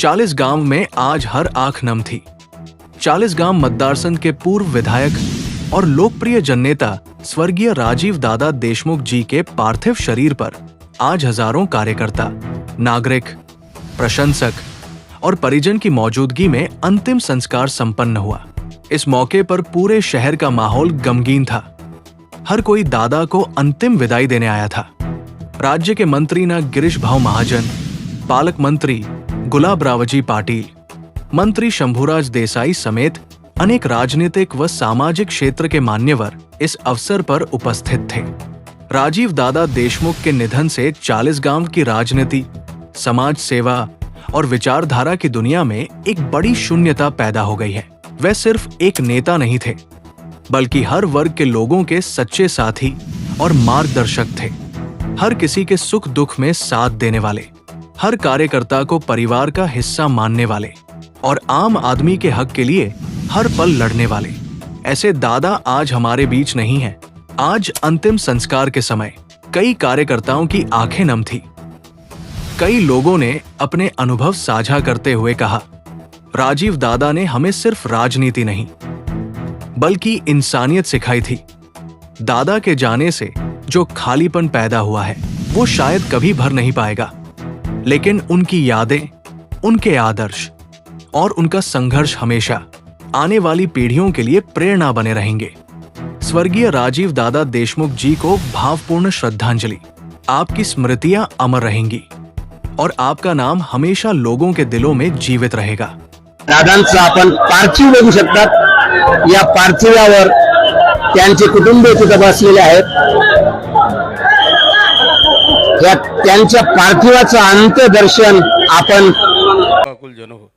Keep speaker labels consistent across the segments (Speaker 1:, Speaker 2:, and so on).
Speaker 1: चालीस गाँव में आज हर आँख नम थी। चालीस गाँव मतदार संघ के पूर्व विधायक और लोकप्रिय जननेता स्वर्गीय राजीव दादा देशमुख जी के पार्थिव शरीर पर आज हज़ारों कार्यकर्ता, नागरिक, प्रशंसक और परिजन की मौजूदगी में अंतिम संस्कार संपन्न हुआ। इस मौके पर पूरे शहर का माहौल गमगीन था। हर कोई दादा को अंतिम विदाई देने आया था। राज्य के मंत्री न गिरीश भाव महाजन, पालक मंत्री गुलाब रावजी पाटिल, मंत्री शंभुराज देसाई समेत अनेक राजनीतिक व सामाजिक क्षेत्र के मान्यवर इस अवसर पर उपस्थित थे। राजीव दादा देशमुख के निधन से चालीस गाँव की राजनीति, समाज सेवा और विचारधारा की दुनिया में एक बड़ी शून्यता पैदा हो गई है। वह सिर्फ़ एक नेता नहीं थे, बल्कि हर वर्ग के लोगों के सच्चे साथी और मार्गदर्शक थे। हर किसी के सुख दुख में साथ देने वाले हर कार्यकर्ता को परिवार का हिस्सा मानने वाले और आम आदमी के हक के लिए हर पल लड़ने वाले। ऐसे दादा आज हमारे बीच नहीं हैं। आज अंतिम संस्कार के समय कई कार्यकर्ताओं की आँखें नम थी। कई लोगों ने अपने अनुभव साझा करते हुए कहा, राजीव दादा ने हमें सिर्फ़ राजनीति नहीं, बल्कि इंसानियत सिखाई थी। दादा के जाने से जो खालीपन पैदा हुआ है, वो शायद कभी भर नहीं पाएगा। लेकिन उनकी यादें, उनके आदर्श और उनका संघर्ष हमेशा आने वाली पीढ़ियों के लिए प्रेरणा बने रहेंगे। स्वर्गीय राजीव दादा देशमुख जी को भावपूर्ण श्रद्धांजलि। आपकी स्मृतियाँ अमर रहेंगी और आपका नाम हमेशा लोगों के दिलों में जीवित रहेगा।
Speaker 2: पार्थिव बघू शकतात. या पार्थिवावर त्यांचे कुटुंबीय तिथं बसलेले आहेत. या त्यांच्या पार्थिवाचं अंत्यदर्शन आपण
Speaker 3: जन हो.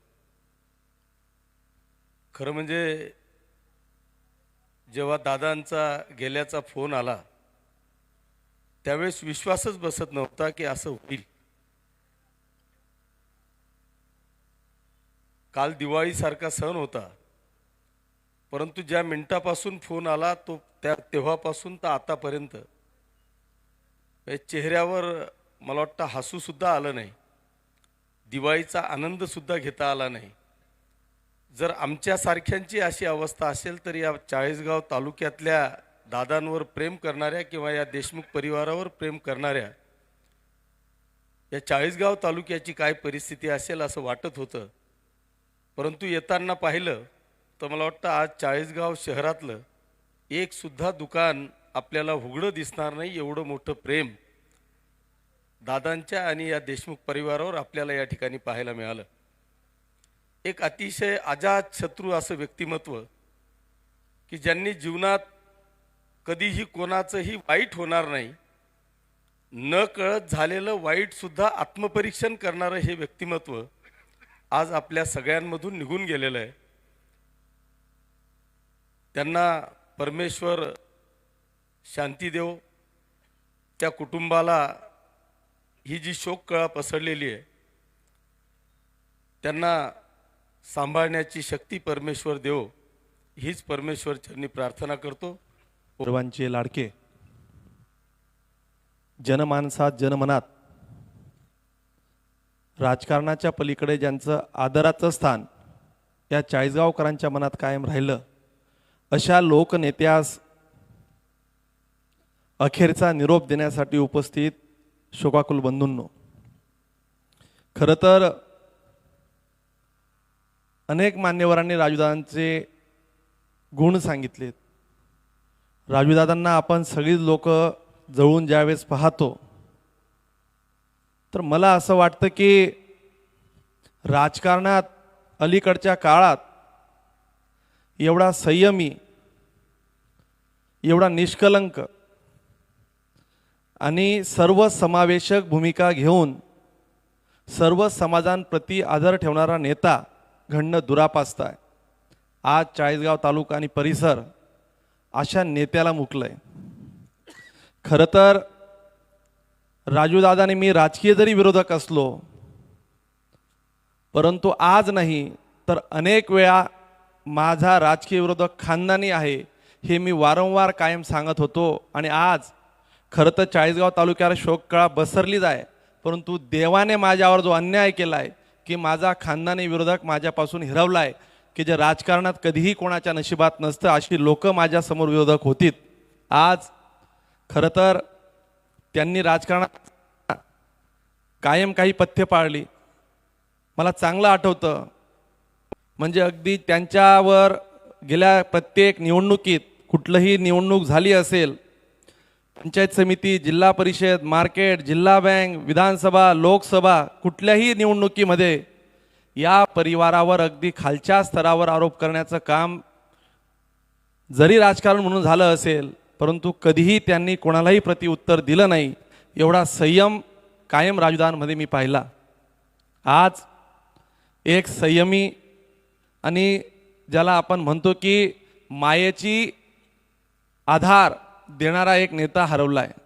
Speaker 3: खरं म्हणजे जेव्हा दादांचा गेल्याचा फोन आला त्यावेळेस विश्वासच बसत नव्हता की असं होईल. काल दिवाळीसारखा सण होता. परंतु ज्या मिनिटापासून फोन आला तो त्या तेव्हापासून तर आतापर्यंत. चेहऱ्यावर मला वाटतं हसूसुद्धा आलं नाही. दिवाळीचा आनंदसुद्धा घेता आला नाही. जर आमच्यासारख्यांची अशी अवस्था असेल तर या चाळीसगाव तालुक्यातल्या दादांवर प्रेम करणाऱ्या किंवा या देशमुख परिवारावर प्रेम करणाऱ्या या चाळीसगाव तालुक्याची काय परिस्थिती असेल असं वाटत होतं. परंतु येताना पाहिलं तर मला वाटतं आज चाळीसगाव शहरातलं एकसुद्धा दुकान आपल्याला उघडं दिसणार नाही एवढं मोठं प्रेम दादांच्या आणि या देशमुख परिवारावर आपल्याला या ठिकाणी पाहायला मिळालं. एक अतिशय अजात शत्रू असं व्यक्तिमत्व की ज्यांनी जीवनात कधीही कोणाचंही वाईट होणार नाही न कळत झालेलं वाईटसुद्धा आत्मपरीक्षण करणारं हे व्यक्तिमत्व आज आपल्या सगळ्यांमधून निघून गेलेलं आहे. त्यांना परमेश्वर शांती देव त्या कुटुंबाला ही जी शोककळा पसरलेली आहे त्यांना सांभाळण्याची शक्ती परमेश्वर देव हीच परमेश्वर चरणी प्रार्थना करतो.
Speaker 4: सर्वांचे लाडके जनमानसात जनमनात राजकारणाच्या पलीकडे ज्यांचं आदराचं स्थान या चाळीसगावकरांच्या मनात कायम राहिलं अशा लोकनेत्यास अखेरचा निरोप देण्यासाठी उपस्थित शोकाकुल बंधूंनो खरं तर अनेक मान्यवरांनी राजूदादांचे गुण सांगितलेत. राजूदादांना आपण सगळीच लोक जवळून ज्यावेळेस पाहतो तर मला असं वाटतं की राजकारणात अलीकडच्या काळात एवढा संयमी एवढा निष्कलंक आणि सर्व समावेशक भूमिका घेऊन सर्व समाजांप्रती आदर ठेवणारा नेता घडणं दुरापास्त आहे आज चाळीसगाव तालुका आणि परिसर अशा नेत्याला मुकलं आहे खरं तर राजूदादाने मी राजकीय जरी विरोधक असलो परंतु आज नाही तर अनेक वेळा माझा राजकीय विरोधक खानदानी आहे हे मी वारंवार कायम सांगत होतो आणि आज खरं तर चाळीसगाव तालुक्याला शोककळा बसरलीच आहे. परंतु देवाने माझ्यावर जो अन्याय केला आहे की माझा खानदानी विरोधक माझ्यापासून हिरवला आहे की जे राजकारणात कधीही कोणाच्या नशिबात नसतं अशी लोकं माझ्यासमोर विरोधक होतीत. आज खरं तर त्यांनी राजकारणात कायम काही पथ्य पाळली. मला चांगलं आठवतं म्हणजे अगदी त्यांच्यावर गेल्या प्रत्येक निवडणुकीत कुठलंही निवडणूक झाली असेल पंचायत समिती जिल्हा परिषद मार्केट जिल्हा बँक विधानसभा लोकसभा कुठल्याही निवडणुकीमध्ये या परिवारावर अगदी खालच्या स्तरावर आरोप करण्याचं काम जरी राजकारण म्हणून झालं असेल परंतु कधीही त्यांनी कोणालाही प्रतिउत्तर दिलं नाही एवढा संयम कायम राजदानमध्ये मी पाहिला. आज एक संयमी आणि ज्याला आपण म्हणतो की मायेची आधार देणारा एक नेता हरवला आहे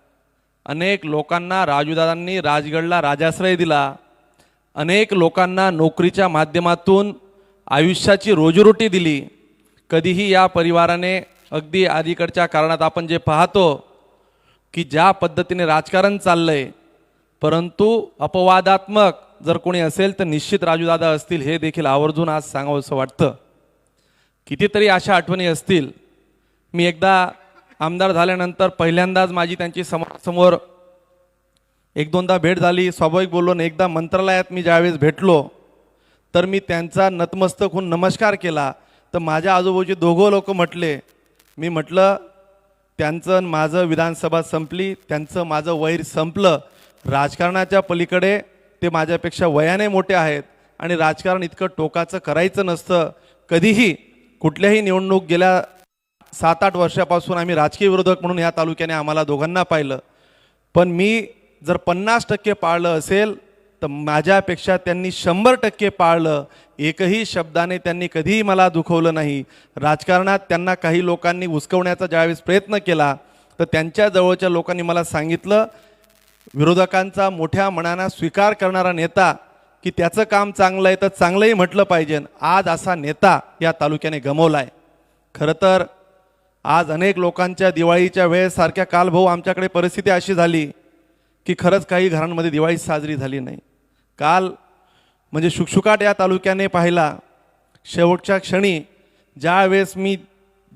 Speaker 4: अनेक लोकांना राजूदादांनी राजगडला राजाश्रय दिला. अनेक लोकांना नोकरीच्या माध्यमातून आयुष्याची रोजीरोटी दिली. कधीही या परिवाराने अगदी अलीकडच्या कारणात आपण जे पाहतो की ज्या पद्धतीने राजकारण चाललं आहे परंतु अपवादात्मक जर कोणी असेल तर निश्चित राजूदादा असतील हे देखील आवर्जून आज सांगावंसं वाटतं. कितीतरी अशा आठवणी असतील. मी एकदा आमदार झाल्यानंतर पहिल्यांदाच माझी त्यांची समोर एक दोनदा भेट झाली. स्वाभाविक बोललो एकदा मंत्रालयात मी ज्यावेळेस भेटलो तर मी त्यांचा नतमस्तक होऊन नमस्कार केला. तर माझ्या आजोबाचे दोघं लोक म्हटले मी म्हटलं त्यांचं माझं विधानसभा संपली त्यांचं माझं वैर संपलं. राजकारणाच्या पलीकडे ते माझ्यापेक्षा वयाने मोठे आहेत आणि राजकारण इतकं टोकाचं करायचं नसतं. कधीही कुठल्याही निवडणूक गेल्या सात आठ वर्षापासून आम्ही राजकीय विरोधक म्हणून ह्या तालुक्याने आम्हाला दोघांना पाहिलं. पण मी जर पन्नास टक्के पाळलं असेल तर माझ्यापेक्षा त्यांनी शंभर टक्के पाळलं. एकही शब्दाने त्यांनी कधीही मला दुखवलं नाही. राजकारणात त्यांना काही लोकांनी उचकवण्याचा ज्यावेळेस प्रयत्न केला तर त्यांच्या जवळच्या लोकांनी मला सांगितलं विरोधकांचा मोठ्या मनानं स्वीकार करणारा नेता की त्याचं काम चांगलं आहे तर चांगलंही म्हटलं पाहिजे. आज असा नेता या तालुक्याने गमवला आहे खरं तर आज अनेक लोकांच्या दिवाळीच्या वेळेसारख्या कालभाऊ आमच्याकडे परिस्थिती अशी झाली की खरंच काही घरांमध्ये दिवाळी साजरी झाली नाही. काल म्हणजे शुकशुकाट या तालुक्याने पाहिला. शेवटच्या क्षणी ज्यावेळेस मी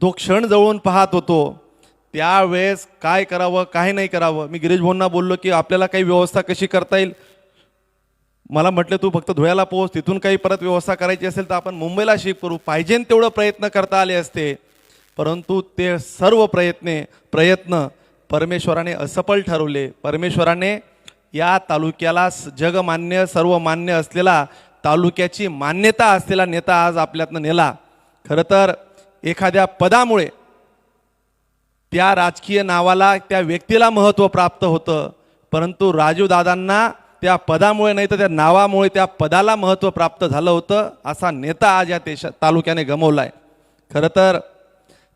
Speaker 4: तो क्षण जवळून पाहत होतो त्यावेळेस काय करावं काय नाही करावं मी गिरीश भाऊंना बोललो की आपल्याला काही व्यवस्था कशी करता येईल? मला म्हटलं तू फक्त धुळ्याला पोहोच तिथून काही परत व्यवस्था करायची असेल तर आपण मुंबईला शिफ्ट करू पाहिजे तेवढं प्रयत्न करता आले असते. परंतु ते सर्व प्रयत्ने प्रयत्न परमेश्वराने असफल ठरवले. परमेश्वराने या तालुक्याला जगमान्य जगमान्य सर्वमान्य असलेला तालुक्याची मान्यता असलेला नेता आज आपल्यातनं नेला. खरं तर एखाद्या पदामुळे त्या राजकीय नावाला त्या व्यक्तीला महत्त्व प्राप्त होतं. परंतु राजूदादांना त्या पदामुळे नाही तर त्या नावामुळे त्या पदाला महत्त्व प्राप्त झालं होतं असा नेता आज या देशा तालुक्याने गमवला आहे खरं तर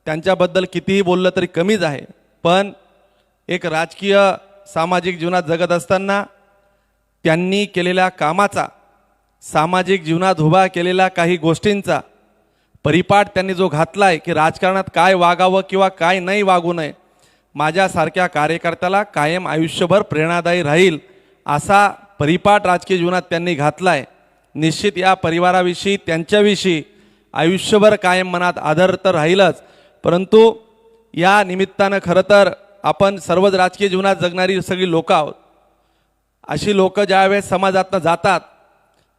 Speaker 4: त्यांच्याबद्दल कितीही बोललं तरी कमीच आहे. पण एक राजकीय सामाजिक जीवनात जगत असताना त्यांनी केलेल्या कामाचा सामाजिक जीवनात उभा केलेल्या काही गोष्टींचा परिपाठ त्यांनी जो घातला आहे की राजकारणात काय वागावं किंवा काय नाही वागू नये माझ्यासारख्या कार्यकर्त्याला कायम आयुष्यभर प्रेरणादायी राहील असा परिपाठ राजकीय जीवनात त्यांनी घातला आहे निश्चित या परिवाराविषयी त्यांच्याविषयी आयुष्यभर कायम मनात आदर तर राहीलच परंतु या निमित्तानं खरं तर आपण सर्वच राजकीय जीवनात जगणारी सगळी लोकं आहोत. अशी लोक ज्यावेळेस समाजातनं जातात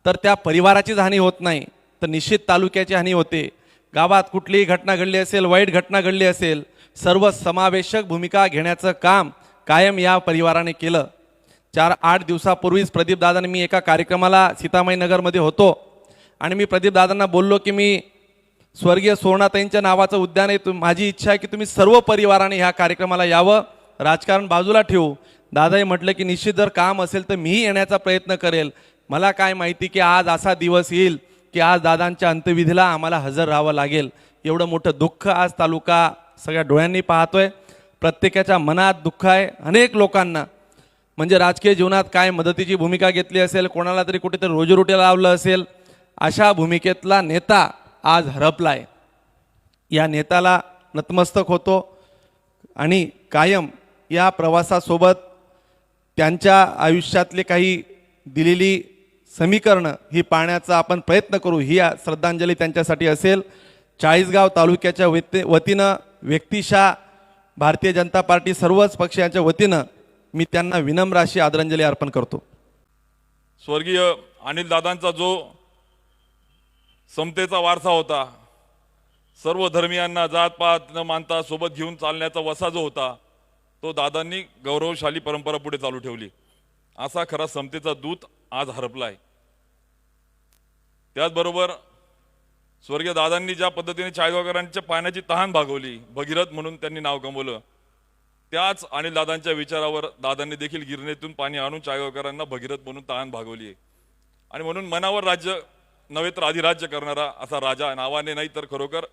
Speaker 4: तर त्या परिवाराचीच हानी होत नाही तर निश्चित तालुक्याची हानी होते. गावात कुठलीही घटना घडली असेल वाईट घटना घडली असेल सर्व समावेशक भूमिका घेण्याचं काम कायम या परिवाराने केलं. चार आठ दिवसापूर्वीच प्रदीपदादांनी मी एका कार्यक्रमाला सीतामाई नगरमध्ये होतो. आणि मी प्रदीपदादांना बोललो की मी स्वर्गीय सुवर्णाताईंच्या नावाचं उद्यान आहे. माझी इच्छा आहे की तुम्ही सर्व परिवाराने ह्या कार्यक्रमाला यावं. राजकारण बाजूला ठेवू. दादाही म्हटलं की निश्चित जर काम असेल तर मीही येण्याचा प्रयत्न करेल. मला काय माहिती की आज असा दिवस येईल की आज दादांच्या अंत्यविधीला आम्हाला हजर राहावं लागेल. एवढं मोठं दुःख आज तालुका सगळ्या डोळ्यांनी पाहतोय. प्रत्येकाच्या मनात दुःख आहे अनेक लोकांना. म्हणजे राजकीय जीवनात काय मदतीची भूमिका घेतली असेल कोणाला तरी कुठेतरी रोजीरोटी लावलं असेल अशा भूमिकेतला नेता आज हरपलाय. या नेत्याला नतमस्तक होतो आणि कायम या प्रवासासोबत त्यांच्या आयुष्यातले काही दिलेली समीकरणं ही पाहण्याचा आपण प्रयत्न करू ही श्रद्धांजली त्यांच्यासाठी असेल. चाळीसगाव तालुक्याच्या वती वतीनं व्यक्तिशा भारतीय जनता पार्टी सर्वच पक्षांच्या वतीनं मी त्यांना विनम्र अशी आदरांजली अर्पण करतो.
Speaker 5: स्वर्गीय अनिल दादांचा जो समतेचा वारसा होता. सर्व धर्मियांना जात पात न मानता सोबत घेऊन चालण्याचा वसा जो होता तो दादांनी गौरवशाली परंपरा पुढे चालू ठेवली. असा खरा समतेचा दूत आज हरपलाय. त्याचबरोबर स्वर्गीय दादांनी ज्या पद्धतीने चाळीसगावकरांच्या पाण्याची तहान भागवली भगीरथ म्हणून त्यांनी नाव कमवलं त्याच आणि दादांच्या विचारावर दादांनी देखील गिरणीतून पाणी आणून चाळीसगावकरांना भगीरथ म्हणून तहान भागवली आणि म्हणून मनावर राज्य नव्हे तर अधिराज्य करणारा असा राजा नावाने नाही तर खरोखर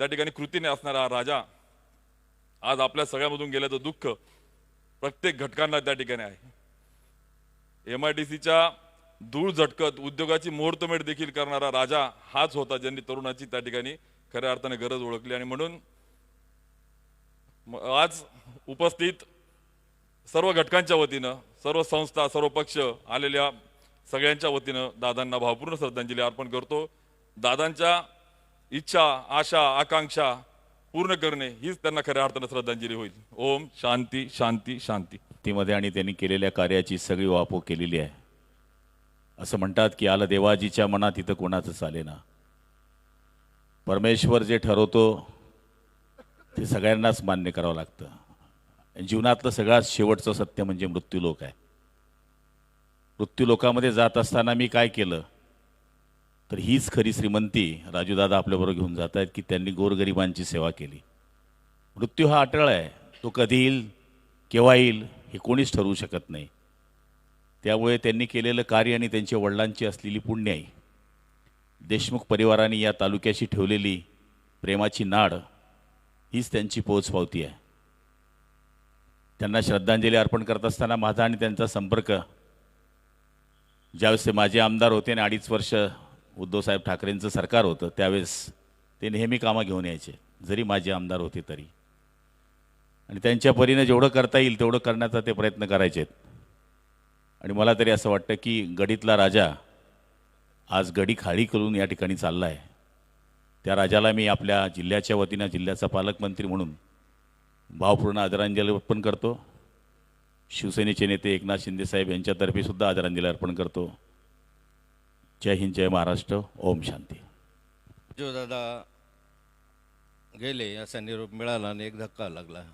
Speaker 5: त्या ठिकाणी कृतीने असणारा हा राजा. आज आपल्या सगळ्यामधून गेल्याचं दुःख प्रत्येक घटकांना त्या ठिकाणी आहे. एम आय डी सीच्या धूळ झटकत उद्योगाची मुहूर्तमेढ देखील करणारा राजा हाच होता ज्यांनी तरुणाची त्या ठिकाणी खऱ्या अर्थाने गरज ओळखली. आणि म्हणून आज उपस्थित सर्व घटकांच्या वतीनं सर्व संस्था सर्व पक्ष आलेल्या सगळ्यांच्या वतीनं दादांना भावपूर्ण श्रद्धांजली अर्पण करतो. दादांच्या इच्छा आशा आकांक्षा पूर्ण करणे हीच त्यांना खऱ्या अर्थानं श्रद्धांजली होईल. ओम शांती शांती शांती.
Speaker 6: तीमध्ये आणि त्यांनी केलेल्या कार्याची सगळी वापो केलेली आहे. असं म्हणतात की आलं देवाजीच्या मनात इथं कोणाचं चालेना परमेश्वर जे ठरवतो ते सगळ्यांनाच मान्य करावं लागतं. जीवनातलं सगळ्यात शेवटचं सत्य म्हणजे मृत्यूलोक आहे. मृत्यूलोकामध्ये जात असताना मी काय केलं? तर हीच खरी श्रीमंती राजूदादा आपल्याबरोबर घेऊन जात आहेत की त्यांनी गोरगरिबांची सेवा केली. मृत्यू हा अटळ आहे. तो कधी येईल केव्हा येईल हे कोणीच ठरवू शकत नाही. त्यामुळे त्यांनी केलेलं कार्य आणि त्यांच्या वडिलांची असलेली पुण्याई देशमुख परिवाराने या तालुक्याशी ठेवलेली प्रेमाची नाड हीच त्यांची पोचपावती आहे. त्यांना श्रद्धांजली अर्पण करत असताना माझा आणि त्यांचा संपर्क ज्यावेळेस ते माझे आमदार होते आणि अडीच वर्ष उद्धवसाहेब ठाकरेंचं सरकार होतं त्यावेळेस ते नेहमी कामं घेऊन यायचे जरी माझे आमदार होते तरी. आणि त्यांच्या परीने जेवढं करता येईल तेवढं करण्याचा ते प्रयत्न करायचे आणि मला तरी असं वाटतं की गडीतला राजा आज गडी खाली करून या ठिकाणी चालला आहे त्या राजाला मी आपल्या जिल्ह्याच्या वतीनं जिल्ह्याचा पालकमंत्री म्हणून भावपूर्ण आदरांजली अर्पण करतो. शिवसेनेचे नेते एकनाथ शिंदेसाहेब यांच्यातर्फे सुद्धा आदरांजली अर्पण करतो. जय हिंद जय महाराष्ट्र ओम शांती.
Speaker 7: जो दादा गेले असा निरोप मिळाला आणि एक धक्का लागला.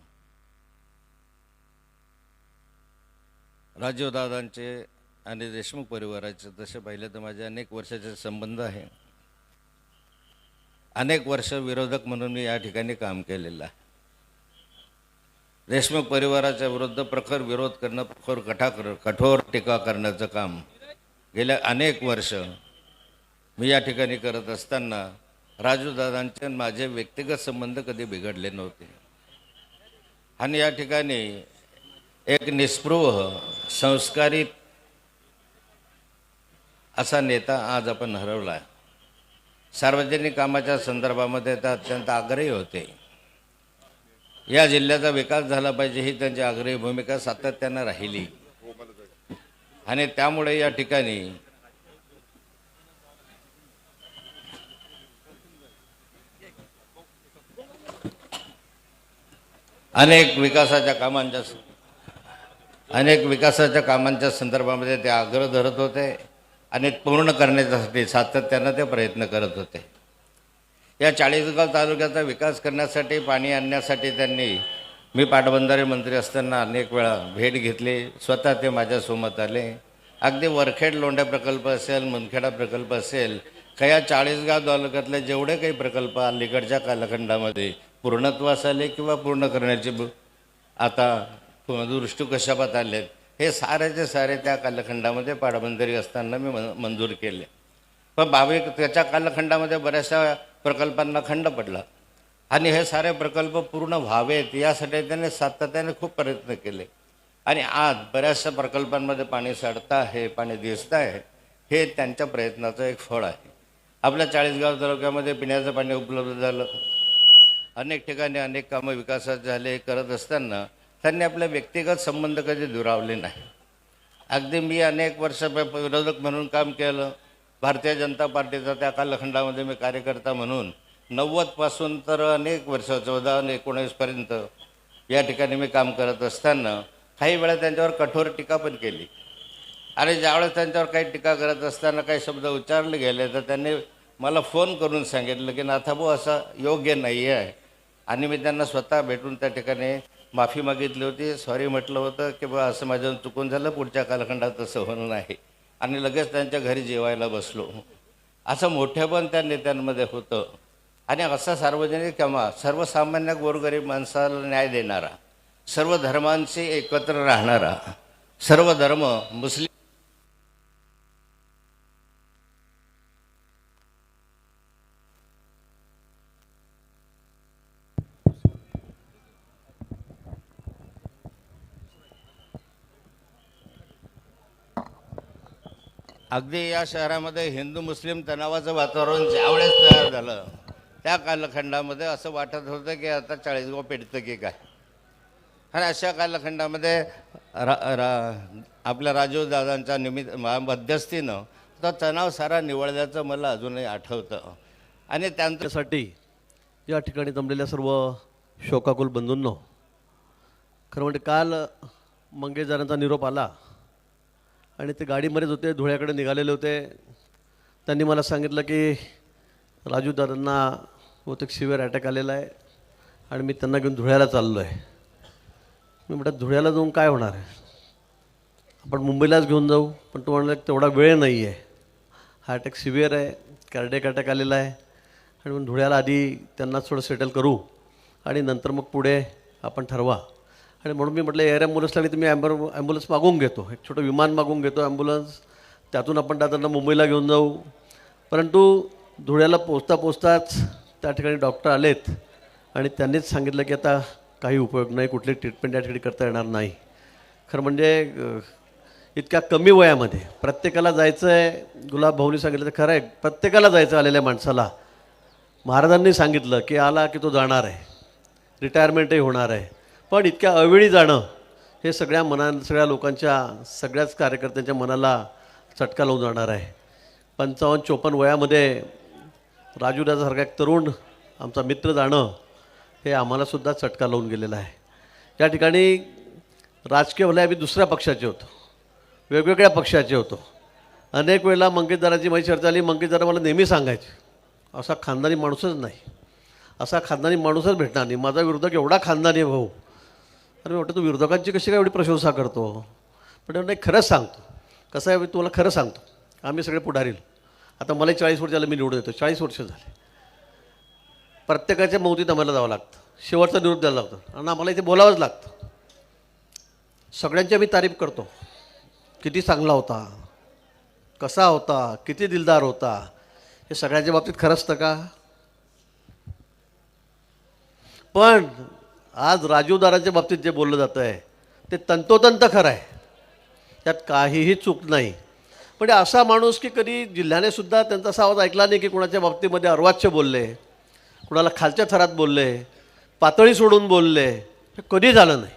Speaker 7: राजीवदादांचे आणि देशमुख परिवाराचे तसे पहिले तर माझे अनेक वर्षाचे संबंध आहे. अनेक वर्ष विरोधक म्हणून मी या ठिकाणी काम केलेलं आहे. देशमुख परिवाराच्या विरुद्ध प्रखर विरोध करणं प्रखर कठा कठोर टीका करण्याचं काम. गेल्या अनेक वर्ष मी या ठिकाणी करत असताना राजूदादांचे माझे व्यक्तिगत संबंध कधी बिघडले नव्हते. आणि या ठिकाणी एक निस्पृह संस्कारित असा नेता आज आपण हरवला आहे. सार्वजनिक कामाच्या संदर्भामध्ये तर अत्यंत आग्रही होते. या जिल्ह्याचा विकास झाला पाहिजे ही त्यांची आग्रही भूमिका सातत्यानं राहिली. आणि त्यामुळे या ठिकाणी अनेक विकासाच्या कामांच्या अनेक विकासाच्या कामांच्या संदर्भामध्ये ते आग्रह धरत होते आणि पूर्ण करण्यासाठी सातत्यानं ते प्रयत्न करत होते. या चाळीसगाव तालुक्याचा विकास करण्यासाठी पाणी आणण्यासाठी त्यांनी मी पाटबंधारे मंत्री असताना अनेक वेळा भेट घेतली स्वतः ते माझ्यासोबत आले. अगदी वरखेड लोंढ्या प्रकल्प असेल मुनखेडा प्रकल्प असेल का या चाळीसगाव तालुक्यातले जेवढे काही प्रकल्प अलीकडच्या कालखंडामध्ये पूर्णत्वास आले किंवा पूर्ण करण्याचे ब- आता दृष्टी कशापात आलेत हे सारेचे सारे त्या कालखंडामध्ये पाटबंधारी असताना मी मंजूर केले. पण भाविक त्याच्या कालखंडामध्ये बऱ्याचशा प्रकल्पांना खंड पडला. आणि हे सारे प्रकल्प पूर्ण व्हावेत यासाठी त्यांनी सातत्याने खूप प्रयत्न केले. आणि आज बऱ्याचशा प्रकल्पांमध्ये पाणी साडतं आहे पाणी दिसतं आहे. हे त्यांच्या प्रयत्नाचं एक फळ आहे. आपल्या चाळीसगाव तालुक्यामध्ये पिण्याचं पाणी उपलब्ध झालं. अनेक ठिकाणी अनेक कामं विकासात झाले करत असताना त्यांनी आपले व्यक्तिगत संबंध कधी दुरावले नाही अगदी मी अनेक वर्ष विरोधक म्हणून काम केलं. भारतीय जनता पार्टीचा त्या कालखंडामध्ये मी कार्यकर्ता म्हणून नव्वदपासून तर अनेक वर्ष चौदा आणि एकोणीसपर्यंत या ठिकाणी मी काम करत असताना काही वेळा त्यांच्यावर कठोर टीका पण केली. आणि ज्यावेळेस त्यांच्यावर काही टीका करत असताना काही शब्द उच्चारले गेले तर त्यांनी मला फोन करून सांगितलं की नाथाभाऊ असं योग्य नाही आहे आणि मी त्यांना स्वतः भेटून त्या ठिकाणी माफी मागितली होती. सॉरी म्हटलं होतं की बा असं माझ्यावर चुकून झालं. पुढच्या कालखंडात तसं होणं नाही. आणि लगेच त्यांच्या घरी जेवायला बसलो. असं मोठेपण त्या नेत्यांमध्ये होतं. आणि असा सार्वजनिक क्षमा सर्वसामान्य गोरगरीब माणसाला न्याय देणारा सर्व धर्मांशी एकत्र राहणारा सर्व धर्म मुस्लिम अगदी या शहरामध्ये हिंदू मुस्लिम तणावाचं वातावरण ज्यावेळेस तयार झालं त्या कालखंडामध्ये असं वाटत होतं की आता चाळीसगाव पेटतं की काय? आणि अशा कालखंडामध्ये रा रा आपल्या राजीव दादांच्या निमित्त मध्यस्थीनं तो तणाव सारा निवळल्याचं मला अजूनही आठवतं. आणि
Speaker 8: त्यांच्यासाठी या ठिकाणी जमलेल्या सर्व शोकाकुल बंधूंनो खरं म्हणजे काल मंगेशदारांचा निरोप आला. आणि ते गाडीमध्येच होते धुळ्याकडे निघालेले होते. त्यांनी मला सांगितलं की राजू दादांना बहुतेक सिव्हिअर अटॅक आलेला आहे आणि मी त्यांना घेऊन धुळ्याला चाललो आहे मी म्हटलं धुळ्याला जाऊन काय होणार आहे? आपण मुंबईलाच घेऊन जाऊ पण तो म्हणला तेवढा वेळ नाही आहे हा अटॅक सिव्हिअर आहे कार्डियक अटॅक आलेला आहे. आणि मग धुळ्याला आधी त्यांना थोडं सेटल करू आणि नंतर मग पुढे आपण ठरवा. आणि म्हणून मी म्हटलं एअर ॲम्ब्युलन्सला आणि तुम्ही ॲम्बर ॲम्ब्युलन्स मागवून घेतो. एक छोटं विमान मागवून घेतो ॲम्ब्युलन्स. त्यातून आपण त्यांना मुंबईला घेऊन जाऊ. परंतु धुळ्याला पोचता पोचताच त्या ठिकाणी डॉक्टर आलेत आणि त्यांनीच सांगितलं की आता काही उपयोग नाही कुठली ट्रीटमेंट या ठिकाणी करता येणार नाही. खरं म्हणजे इतक्या कमी वयामध्ये प्रत्येकाला जायचं आहे गुलाब भाऊनी सांगितलं तर खरं आहे प्रत्येकाला जायचं आलेल्या माणसाला. महाराजांनी सांगितलं की आला की तो जाणार आहे. रिटायरमेंटही होणार आहे. पण इतक्या अवेळी जाणं हे सगळ्या मना सगळ्या लोकांच्या सगळ्याच कार्यकर्त्यांच्या मनाला चटका लावून जाणार आहे. पंचावन्न चोपन्न वयामध्ये राजूदासारखा एक तरुण आमचा मित्र जाणं हे आम्हालासुद्धा चटका लावून गेलेला आहे. या ठिकाणी राजकीय भले आम्ही दुसऱ्या पक्षाचे होतो वेगवेगळ्या पक्षाचे होतो. अनेक वेळेला मंगेशदाराची माझी चर्चा आली मंगेशदारा मला नेहमी सांगायचे असा खानदानी माणूसच नाही. असा खानदानी माणूसच भेटणार नाही. माझा विरोधक एवढा खानदानी आहे भाऊ. अरे मी वाटतं तू विरोधकांची कशी काय एवढी प्रशंसा करतो? पण नाही खरंच सांगतो. कसं आहे मी तुम्हाला खरं सांगतो. आम्ही सगळे पुढारील. आता मला चाळीस वर्ष झालं मी निवडून येतो चाळीस वर्ष झाले. प्रत्येकाच्या मौतीत आम्हाला जावं लागतं. शेवटचा निरोप द्यायला लागतं. आणि आम्हाला इथे बोलावंच लागतं. सगळ्यांची आम्ही तारीफ करतो. किती चांगला होता. कसा होता. किती दिलदार होता. हे सगळ्यांच्या बाबतीत खरं असतं का? पण आज राजीवदारांच्या बाबतीत जे बोललं जातं आहे ते तंतोतंत खरं आहे. त्यात काहीही चूक नाही. म्हणजे असा माणूस की कधी जिल्ह्याने सुद्धा त्यांचा असा आवाज ऐकला नाही की कुणाच्या बाबतीमध्ये अर्वाच्य बोलले कुणाला खालच्या थरात बोलले पातळी सोडून बोलले हे कधी झालं नाही.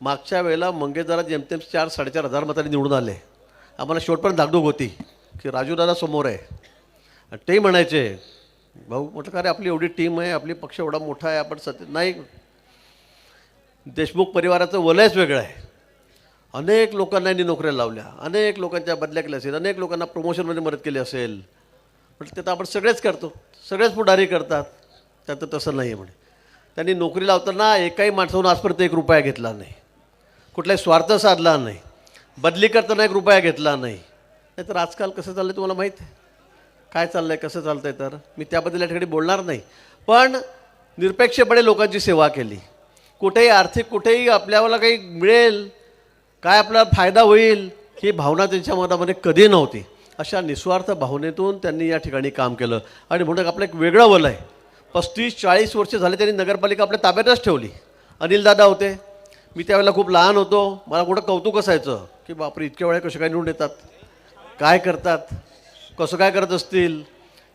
Speaker 8: मागच्या वेळेला मंगेशदारा जेमतेम चार साडेचार हजार मतांनी निवडून आले. आम्हाला शेवटपर्यंत धाकधूक होती की राजूदादा समोर आहे. आणि ते म्हणायचे भाऊ म्हटलं का रे आपली एवढी टीम आहे आपली पक्ष एवढा मोठा आहे आपण सत्य नाही देशमुख परिवाराचं वलयच वेगळं आहे. अनेक लोकांना यांनी नोकऱ्या लावल्या. अनेक लोकांच्या बदल्या केल्या असेल. अनेक लोकांना प्रमोशनमध्ये मदत केली असेल. म्हणजे ते तर आपण सगळेच करतो. सगळेच पुढारी करतात. त्यात तसं नाही आहे म्हणे. त्यांनी नोकरी लावताना एकाही माणसाहून आजपर्यंत एक रुपया घेतला नाही. कुठलाही स्वार्थ साधला नाही. बदली करताना एक रुपया घेतला नाही. नाहीतर आजकाल कसं चाललं आहे तुम्हाला माहीत आहे? काय चाललं आहे कसं चालतं आहे तर? मी त्याबद्दल या ठिकाणी बोलणार नाही. पण निरपेक्षपणे लोकांची सेवा केली. कुठेही आर्थिक कुठेही आपल्याला काही मिळेल काय आपला फायदा होईल ही भावना त्यांच्या मनामध्ये कधी नव्हती. अशा निस्वार्थ भावनेतून त्यांनी या ठिकाणी काम केलं. आणि म्हणून आपलं एक वेगळं वल आहे. पस्तीस चाळीस वर्ष झाले त्यांनी नगरपालिका आपल्या ताब्यातच ठेवली. अनिलदादा होते. मी त्यावेळेला खूप लहान होतो. मला कुठं कौतुक असायचं की बापरे इतक्या वेळा कसे काय निवडून येतात? काय करतात? कसं काय करत असतील?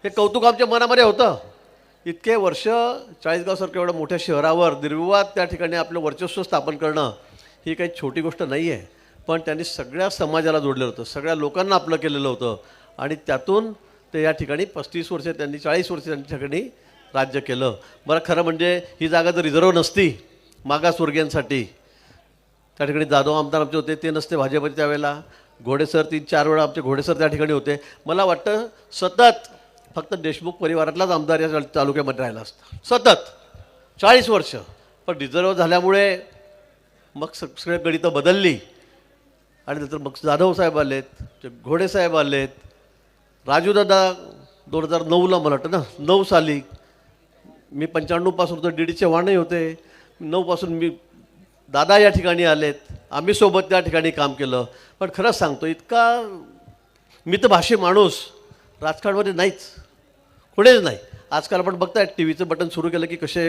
Speaker 8: हे कौतुक आमच्या मनामध्ये होतं. इतके वर्ष चाळीसगावसारखं एवढ्या मोठ्या शहरावर निर्विवाद त्या ठिकाणी आपलं वर्चस्व स्थापन करणं ही काही छोटी गोष्ट नाही आहे पण त्यांनी सगळ्या समाजाला जोडलेलं होतं सगळ्या लोकांना आपलं केलेलं होतं आणि त्यातून ते या ठिकाणी पस्तीस वर्ष त्यांनी चाळीस वर्ष त्यांच्या ठिकाणी राज्य केलं. बरं खरं म्हणजे ही जागा जर रिझर्व नसती मागासवर्गीयांसाठी त्या ठिकाणी जाधव आमदार आमचे होते ते नसते भाजपचे त्यावेळेला घोडेसर तीन चार वेळा आमचे घोडेसर त्या ठिकाणी होते. मला वाटतं सतत फक्त देशमुख परिवारातलाच आमदार या तालुक्यामध्ये राहिला असता. सतत. चाळीस वर्ष. पण रिझर्व झाल्यामुळे मग सगळे गणितं बदलली. आणि नंतर मग जाधव साहेब आलेत ते घोडे साहेब आलेत. राजूदादा दोन हजार नऊला मला वाटतं ना नऊ साली. मी पंच्याण्णवपासून तर डी डीचे चव्हाणही होते. नऊपासून मी दादा या ठिकाणी आलेत. आम्ही सोबत त्या ठिकाणी काम केलं. पण खरंच सांगतो इतका मितभाषी माणूस राजकारणामध्ये नाहीच. कुणीच नाही. आजकाल आपण बघतायत टी व्हीचं बटन सुरू केलं की कसे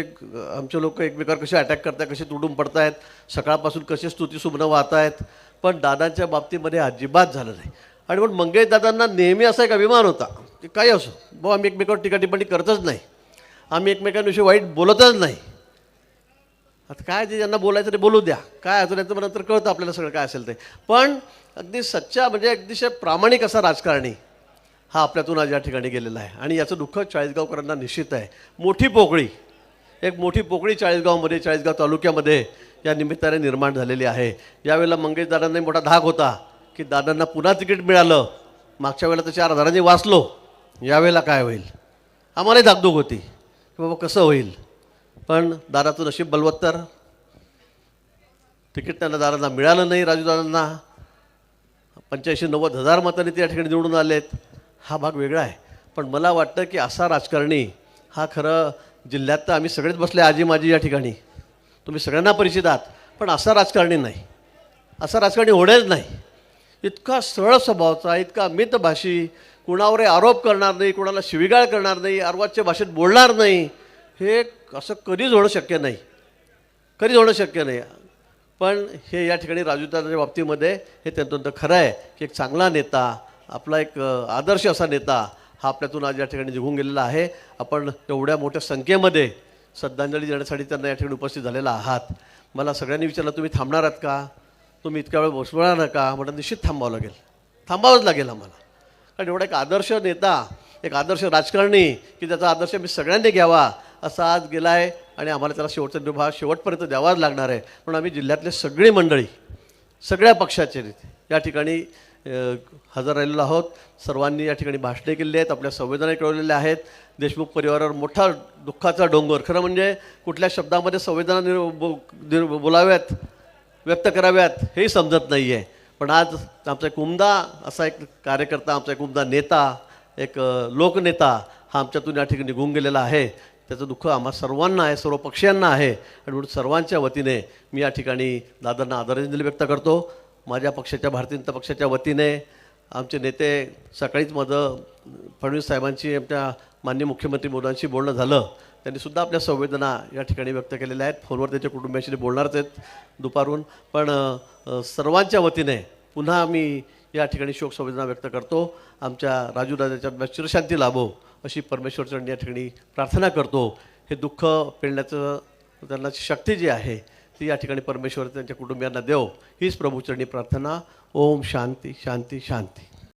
Speaker 8: आमचे लोक एकमेकावर कसे अटॅक करतायत कसे तुडून पडतायत सकाळपासून कसे स्तुती सुमनं वाहत आहेत पण दादांच्या बाबतीमध्ये अजिबात झालं नाही. आणि मग मंगेश दादांना नेहमी असा एक अभिमान होता की काही असो बो आम्ही एकमेकावर टीका टिप्पणी करतच नाही. आम्ही एकमेकांविषयी वाईट बोलतच नाही. आता काय जे ज्यांना बोलायचं ते बोलू द्या. काय अजून याचं नंतर कळतं आपल्याला सगळं काय असेल ते. पण अगदी सच्चा म्हणजे अगदीशय प्रामाणिक असा राजकारणी हा आपल्यातून आज या ठिकाणी गेलेला आहे. आणि याचं दुःख चाळीसगावकरांना निश्चित आहे. मोठी पोकळी एक मोठी पोकळी चाळीसगावमध्ये चाळीसगाव तालुक्यामध्ये या निमित्ताने निर्माण झालेली आहे. यावेळेला मंगेश मोठा धाक होता की दादांना पुन्हा तिकीट मिळालं. मागच्या वेळेला तर चार हजारांनी वाचलो. यावेळेला काय होईल? आम्हालाही धाकधूक होती की बाबा कसं होईल? पण दादाचं नशीब बलवत्तर. तिकीट त्यांना दादांना मिळालं नाही राजूदादांना पंच्याऐंशी नव्वद हजार मतांनी त्या ठिकाणी निवडून आलेत. हा भाग वेगळा आहे. पण मला वाटतं की असा राजकारणी हा खरं जिल्ह्यात तर आम्ही सगळेच बसले आजी माझी या ठिकाणी. तुम्ही सगळ्यांना परिचित आहात पण असा राजकारणी नाही. असा राजकारणी होणारच नाही. इतका सरळ स्वभावाचा इतका मितभाषी कुणावरही आरोप करणार नाही कुणाला शिविगाळ करणार नाही अर्वाच्य भाषेत बोलणार नाही हे असं कधीच होणं शक्य नाही. कधीच होणं शक्य नाही. पण हे या ठिकाणी राजूदाच्या बाबतीमध्ये हे त्यांचं खरं आहे की एक चांगला नेता आपला एक आदर्श असा नेता हा आपल्यातून आज या ठिकाणी निघून गेलेला आहे. आपण एवढ्या मोठ्या संख्येमध्ये श्रद्धांजली देण्यासाठी त्यांना या ठिकाणी उपस्थित झालेला आहात. मला सगळ्यांनी विचारलं तुम्ही थांबणार आहात का? तुम्ही इतक्या वेळ बसवणार ना का? म्हटलं निश्चित थांबावं लागेल. थांबावंच लागेल आम्हाला. कारण एवढा एक आदर्श नेता एक आदर्श राजकारणी की त्याचा आदर्श मी सगळ्यांनी घ्यावा असा आज गेला आहे आणि आम्हाला त्याला शेवटचा निर्भा शेवटपर्यंत द्यावाच लागणार आहे. म्हणून आम्ही जिल्ह्यातले सगळी मंडळी सगळ्या पक्षाचे नेते या ठिकाणी हजर राहिलेलो आहोत. सर्वांनी या ठिकाणी भाषणे केलेली आहेत आपल्या संवेदना कळवलेल्या आहेत. देशमुख परिवारावर मोठा दुःखाचा डोंगर खरं म्हणजे कुठल्या शब्दामध्ये संवेदना निर् बोलाव्यात व्यक्त कराव्यात हेही समजत नाही आहे पण आज आमचा एक उमदा असा एक कार्यकर्ता आमचा एक उमदा नेता एक लोकनेता हा आमच्यातून या ठिकाणी निघून गेलेला आहे. त्याचं दुःख आम्हा सर्वांना आहे सर्व पक्षीयांना आहे. आणि म्हणून सर्वांच्या वतीने मी या ठिकाणी दादांना आदरांजली व्यक्त करतो. माझ्या पक्षाच्या भारतीय जनता पक्षाच्या वतीने आमचे नेते सकाळीच माझं फडणवीस साहेबांची आमच्या माननीय मुख्यमंत्री मोदांशी बोलणं झालं. त्यांनी सुद्धा आपल्या संवेदना या ठिकाणी व्यक्त केलेल्या आहेत. फोनवर त्याच्या कुटुंबियांशी बोलणारच आहेत दुपारून. पण सर्वांच्या वतीने पुन्हा आम्ही या ठिकाणी शोक संवेदना व्यक्त करतो. आमच्या राजू राजाच्या चिरशांती लाभो अशी परमेश्वरचरणी या ठिकाणी प्रार्थना करतो. हे दुःख पेलण्याचं त्यांना शक्ती जी आहे ती या ठिकाणी परमेश्वर त्यांच्या कुटुंबियांना देव. हीच प्रभूचरणी प्रार्थना. ओम शांती शांती शांती.